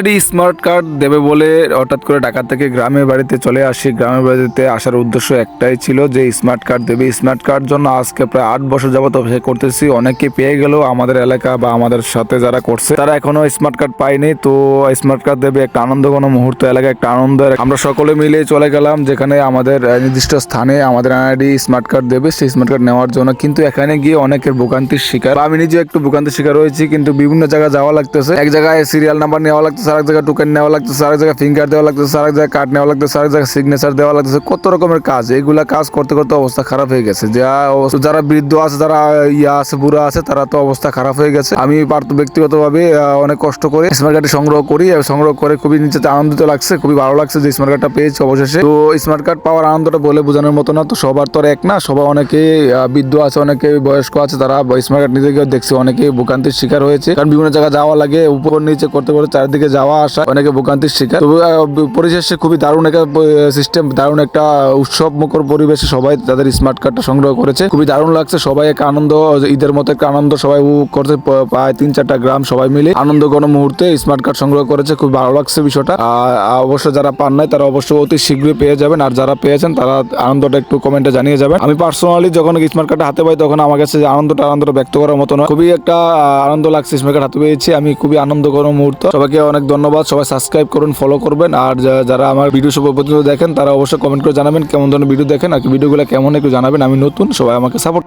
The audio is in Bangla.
এনআইডি স্মার্ট কার্ড দেবে বলে হঠাৎ করে ঢাকা থেকে গ্রামের বাড়িতে চলে আসি। গ্রামের বাড়িতে আসার উদ্দেশ্য একটাই ছিল যে স্মার্ট কার্ড দেবে। স্মার্ট কার্ড জন্য আজকে প্রায় আট বছর যাবত অপেক্ষা করতেছি। অনেকে পেয়ে গেলেও আমাদের এলাকা বা আমাদের সাথে যারা করছে, তারা এখনও স্মার্ট কার্ড পায়নি। তো স্মার্ট কার্ড দেবে একটা আনন্দ কোনো মুহূর্ত এলাকায়, একটা আনন্দ আমরা সকলে মিলে চলে গেলাম, যেখানে আমাদের নির্দিষ্ট স্থানে আমাদের এনআইডি স্মার্ট কার্ড দেবে। সেই স্মার্ট কার্ড নেওয়ার জন্য কিন্তু এখানে গিয়ে অনেকের ভোগান্তির শিকার। আমি নিজে একটু ভোগান্তির শিকার হয়েছি, কিন্তু বিভিন্ন জায়গায় যাওয়া লাগতেছে। এক জায়গায় সিরিয়াল নাম্বার নেওয়া লাগতেছে। আরেক জায়গায় টোকেন নেওয়া লাগতেছে, আরেক জায়গায় ফিঙ্গার দেওয়া লাগতেছে, আরেক জায়গায় কার্ড নেওয়া লাগতেছে, আরেক জায়গায় সিগনেচার দেওয়া লাগতেছে। কত রকমের কাজ এইগুলা কাজ করতে করতে অবস্থা খারাপ হয়ে গেছে। যা যারা বৃদ্ধ আছে, যারা ইয়া আছে, বুড়া আছে, তারা তো অবস্থা খারাপ হয়ে গেছে। আমি ব্যক্তিগতভাবে অনেক কষ্ট করে স্মার্ট কার্ডটি সংগ্রহ করি সংগ্রহ করে খুবই নিজেতে আনন্দিত লাগছে, খুবই ভালো লাগছে যে স্মার্ট কার্ডটা পেয়েছি অবশেষে। তো স্মার্ট কার্ড পাওয়ার আনন্দটা বলে বোঝানোর মতো না, তো সবার তো এক না, সবাই অনেকে বৃদ্ধ আছে, অনেকে বয়স্ক আছে, তারা স্মার্ট কার্ড গিয়ে দেখছি, অনেকে ভোগান্তির শিকার হয়েছে। কারণ বিভিন্ন জায়গায় যাওয়া লাগে, উপর নিচে করতে করতে চারিদিকে যাওয়া আসা অনেকে ভোগান্তির শিকার। পরিশেষে খুবই দারুণ একটা সিস্টেম দারুণ একটা উৎসব মুখর পরিবেশে সবাই তাদের স্মার্ট কার্ডটা সংগ্রহ করেছে। খুবই দারুণ লাগছে, সবাই এক আনন্দ, ঈদের মতো একটা আনন্দ সবাই করতে প্রায় তিন চারটা গ্রাম সবাই মিলে আনন্দ কোনো মুহূর্তে স্মার্ট কার্ড সংগ্রহ করেছে, খুব ভালো লাগছে বিষয়টা। অবশ্য যারা পান নাই, তারা অবশ্য অতি শীঘ্রই পেয়ে যাবেন, আর যারা পেয়েছেন, তারা আনন্দটা একটু কমেন্টে জানিয়ে যাবেন। আমি পার্সোনালি যখন স্মার্ট কার্ডটা হাতে পাই, তখন আমার কাছে আনন্দটা আনন্দটা ব্যক্ত করার মতো নয়। খুবই একটা আনন্দ লাগছে স্মার্ট কার্ড হাতে পেয়েছি, আমি খুবই আনন্দ কোনো মুহূর্ত। সবাইকে অনেক ধন্যবাদ। সবাই সাবস্ক্রাইব করুন ফলো করবেন। আর যারা আমার ভিডিও সব পর্যন্ত দেখেন, তারা অবশ্যই কমেন্ট করে জানাবেন কেমন ধরনের ভিডিও দেখেন, আর ভিডিওগুলো কেমন একটু জানাবেন। আমি নতুন, সবাই আমাকে সাপোর্ট